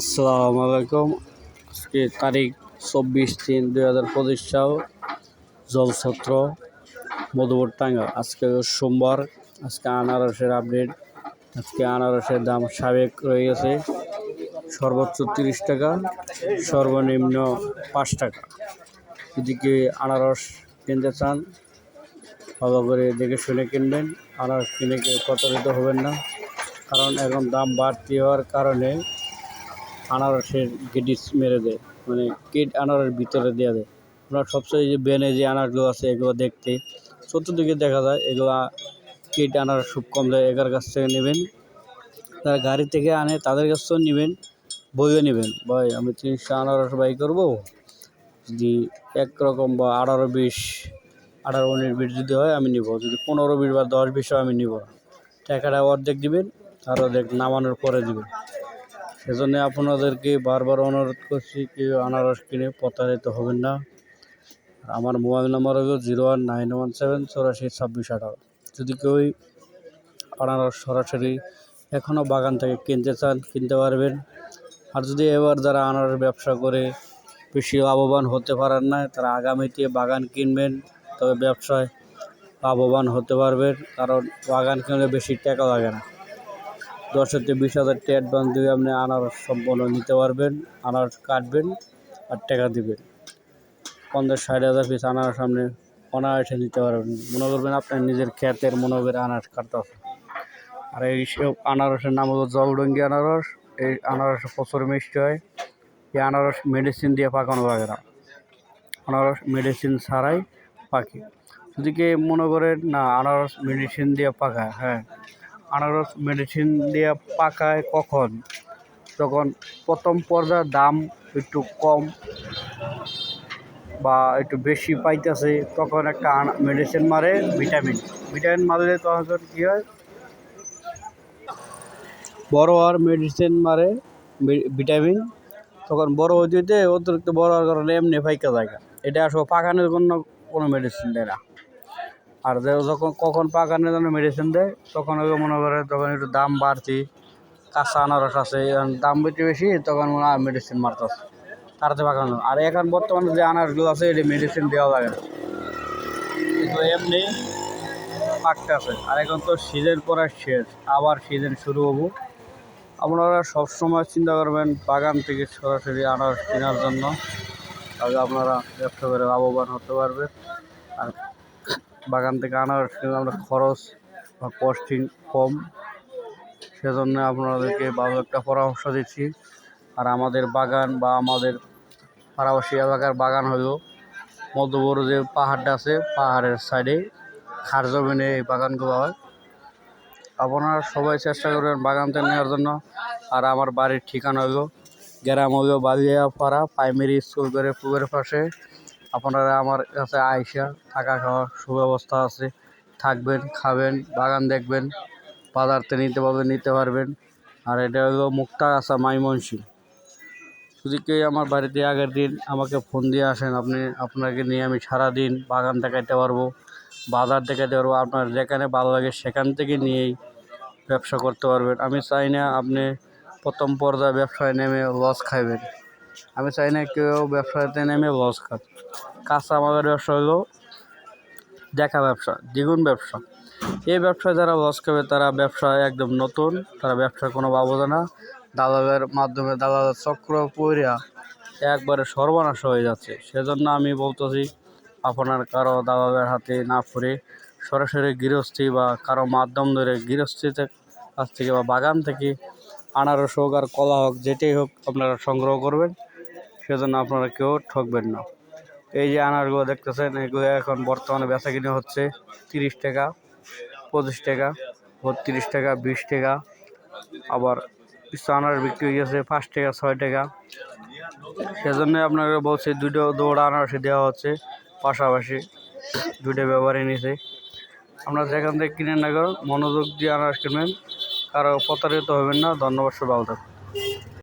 আসসালামু আলাইকুম। আজকে তারিখ চব্বিশ তিন দুই হাজার পঁচিশ সাল, জলছত্র মধুপুর টাঙ্গা আজকে সোমবার, আজকে আনারসের আপডেট। আজকে আনারসের দাম সাবেক রয়ে গেছে সর্বোচ্চ তিরিশ টাকা, সর্বনিম্ন পাঁচ টাকা। যদি কেউ আনারস কিনতে চান, ভালো করে দেখে শুনে কিনবেন। আনারস কিনে কেউ প্রতারিত হবেন না, কারণ এখন দাম বাড়তি হওয়ার কারণে আনারসের গেটিস মেরে দেয় মানে কেট আনারস ভিতরে দেওয়া দেয়। আপনার সবচেয়ে যে বেনে যে আনারগুলো আছে, এগুলো দেখতে। চতুর্দিকে দেখা যায়, এগুলা কেট আনার খুব কম দেয়, এগার কাছ থেকে নেবেন। তারা গাড়ি থেকে আনে, তাদের কাছ থেকেও নেবেন, বইও নেবেন। ভাই, আমি তিনশো আনারস বাই করব? যদি একরকম বা আঠারো বিশ, আঠারো উনিশ বিশ যদি হয়, আমি নিব। যদি পনেরো বিশ বা দশ বিশ আমি নিব। টাকাটা অর্ধেক দিবেন, আর অর্ধেক নামানোর পরে দিবেন। সেজন্য আপনাদেরকে বারবার অনুরোধ করছি কেউ আনারস কিনে প্রতারিত হবেন না। আমার মোবাইল নাম্বার হলো zero one nine one seven চৌরাশি ছাব্বিশ আঠারো। যদি কেউ আনারস সরাসরি এখনও বাগান থেকে কিনতে চান, কিনতে পারবেন। আর যদি এবার যারা আনারস ব্যবসা করে বেশি লাভবান হতে পারেন না, তারা আগামীতে বাগান কিনবেন, তবে ব্যবসায় লাভবান হতে পারবেন। কারণ বাগান কিনলে বেশি টাকা লাগে না। দশ থেকে বিশ হাজার টাকা অ্যাডভান্স দিয়ে আপনি আনারস সম্পূর্ণ নিতে পারবেন, আনারস কাটবেন আর টাকা দিবেন। পঞ্চাশ, ষাট হাজার পিস আনারস আপনি অনায়াসে নিতে পারবেন। মনে করবেন আপনার নিজের ক্ষেতের মনে করে আনারস কাটতে হবে। আর এই সব আনারসের নাম হলো জলডঙ্গি আনারস। এই আনারস প্রচুর মিষ্টি হয়। এই আনারস মেডিসিন দিয়ে পাকানো লাগে না। আনারস মেডিসিন ছাড়াই পাকে। যদি কে মনে করেন, না, আনারস মেডিসিন দিয়ে পাকায়। হ্যাঁ। আনারস মেডিসিন দিয়ে পাকায় কখন? যখন প্রথম পর্যায়ের দাম একটু কম বা একটু বেশি পাইতেছে, তখন একটা মেডিসিন মারে ভিটামিন ভিটামিন মারলে তখন কী হয়? বড় আর মেডিসিন মারে ভিটামিন তখন বড় হইতে অতিরিক্ত বড় হওয়ার কারণে এমনি ফাইকা জায়গা এটা আসলে পাকানোর জন্য কোনো মেডিসিন দেয় না। আর যখন কখন পাকানোর জন্য মেডিসিন দেয়, তখন ওই মনে করে তখন একটু দাম বাড়তি, কাঁচা আনারস আছে দাম বেশি বেশি, তখন মনে হয় মেডিসিন মারতেছে। তাড়াতাড়ি পাকানো আর এখন বর্তমানে যে আনারসগুলো আছে, এটি মেডিসিন দেওয়া লাগে না। কিন্তু এমনি পাকতে আছে। আর এখন তো সিজন পরে শেষ, আবার সিজন শুরু হব। আপনারা সবসময় চিন্তা করবেন, বাগান থেকে সরাসরি আনারস কেনার জন্য। তাহলে আপনারা ব্যবসা করে লাভবান হতে পারবেন। আর বাগান থেকে কিনলে আমরা খরচ বা কস্টিং কম। সেজন্য আপনাদেরকে ভালো একটা পরামর্শ দিচ্ছি। আর আমাদের বাগান বা আমাদের পাড়াবাসী এলাকার বাগান হলো মধ্যবর যে পাহাড়টা আছে, পাহাড়ের সাইডে খার জমিনে এই বাগানগুলো হয়। আপনারা সবাই চেষ্টা করবেন বাগানটা নেওয়ার জন্য। আর আমার বাড়ির ঠিকানা হলো গ্রাম হলো বালিয়াপাড়া প্রাইমারি স্কুল করে পুকুরের পাশে। আপনারা আমার কাছে আইসা থাকা খাওয়ার সুব্যবস্থা আছে। থাকবেন, খাবেন, বাগান দেখবেন, বাজারতে নিতে পারবেন নিতে পারবেন। আর এটা হলো মুক্তা আসা মাইমনসিং যদি কেউ আমার বাড়িতে আগের দিন আমাকে ফোন দিয়ে আসেন, আপনি, আপনাকে নিয়ে আমি সারাদিন বাগান দেখাইতে পারব, বাজার দেখাইতে পারব, আপনার যেখানে ভালো লাগে সেখান থেকে নিয়েই ব্যবসা করতে পারবেন। আমি চাই না আপনি প্রথম পর্যায়ে ব্যবসায় নেমে লস খাইবেন। আমি চাই না কেউ ব্যবসাতে নেমে লস খাক। কাঁচা আমাদের ব্যবসা হলো দেখা ব্যবসা, দ্বিগুণ ব্যবসা। এই ব্যবসায় যারা লস খাবে, তারা ব্যবসায় একদম নতুন, তারা ব্যবসার কোনো বাবদ না। দালালের মাধ্যমে দালালের চক্র পইরা একবারে সর্বনাশ হয়ে যাচ্ছে। সেজন্য আমি বলতেছি, আপনার কারও দালালের হাতে না পড়ে সরাসরি গৃহস্থী বা কারও মাধ্যম ধরে গৃহস্থীতে কাছ থেকে বা বাগান থেকে আনারস হোক আর কলা হোক, যেটাই হোক আপনারা সংগ্রহ করবেন। সেজন্য আপনারা কেউ ঠকবেন না। এই যে আনারগুলো দেখতেছেন, এগুলো এখন বর্তমানে বেচা কিনে হচ্ছে তিরিশ টাকা, পঁচিশ টাকা, বত্রিশ টাকা, বিশ টাকা, আবার কিছু আনারস বিক্রি হয়ে গেছে পাঁচ টাকা, ছয় টাকা। সেজন্য আপনাকে বলছি, দুটো দৌড় আনারসে দেওয়া হচ্ছে, পাশাপাশি দুটো ব্যবহারে নিছে। আপনারা যেখান থেকে কিনে না মনোযোগ দিয়ে আনারস কিনবেন, কারও প্রতারিত হবেন না। ধন্যবাদ সব ভালো থাকুন